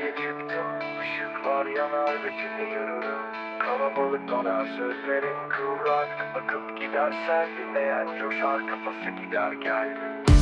çıktım Işıklar yanar ve içinde yürürüm Kalabalık donar sözlerin kıvrak. Akıp gidersen dinleyen coşar kafası gider gel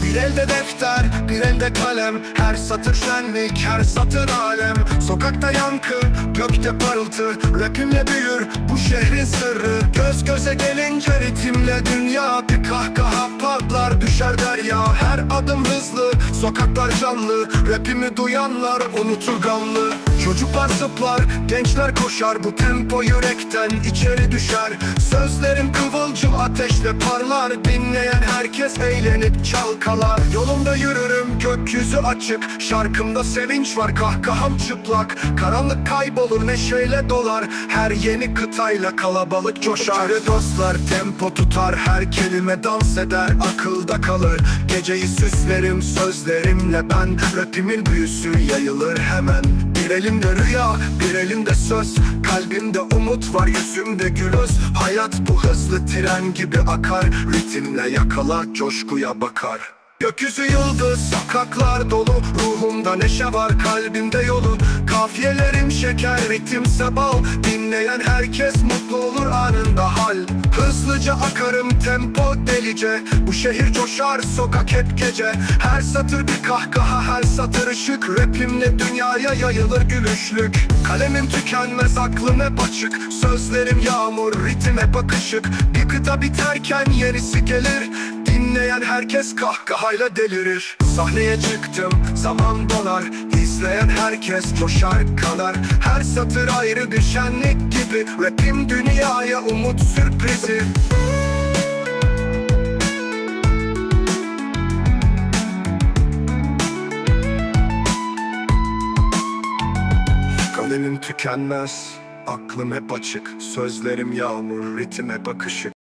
Bir elde defter, bir elde kalem. Her satır şenlik, her satır alem. Sokakta yankı, gökte parıltı. Rapimle büyür bu şehrin sırrı. Göz göze gelince ritimle dünya Bir kahkaha patlar. Düşer derya Her adım hızlı, sokaklar canlı Rapimi duyanlar unutur gamlı. Çocuklar zıplar, gençler koşar Bu tempo yürekten içeri düşer. Sözlerim ateşle parlar Dinleyen herkes eğlenip çalkalar. Yolumda yürürüm gökyüzü açık Şarkımda sevinç var kahkaham çıplak. Karanlık kaybolur neşeyle dolar Her yeni kıtayla kalabalık coşar. İçeri dostlar tempo tutar Her kelime dans eder akılda kalır. Geceyi süslerim sözlerimle ben Rapimin büyüsü yayılır hemen Bir elimde rüya bir elimde söz. Kalbimde umut var yüzümde gül öz Hayat bu hızlı tren gibi akar. Ritimle yakalar coşkuya bakar. Gökyüzü yıldız, sokaklar dolu Ruhumda neşe var, kalbimde yolu. Kafiyelerim şeker, ritimse bal Dinleyen herkes mutlu olur anında hal. Hızlıca akarım, tempo delice. Bu şehir coşar, sokak hep gece. Her satır bir kahkaha, her satır ışık. Rapimle dünyaya yayılır gülüşlük. Kalemim tükenmez, aklım hep açık. Sözlerim yağmur, ritim hep akışık. Bir kıta biterken yenisi gelir Dinleyen herkes kahkahayla delirir. Sahneye çıktım zaman dolar. İzleyen herkes coşar kanar Her satır ayrı bir şenlik gibi. Rapim dünyaya umut sürprizi. Kalemim tükenmez. Aklım hep açık. Sözlerim yağmur Ritim hep akışık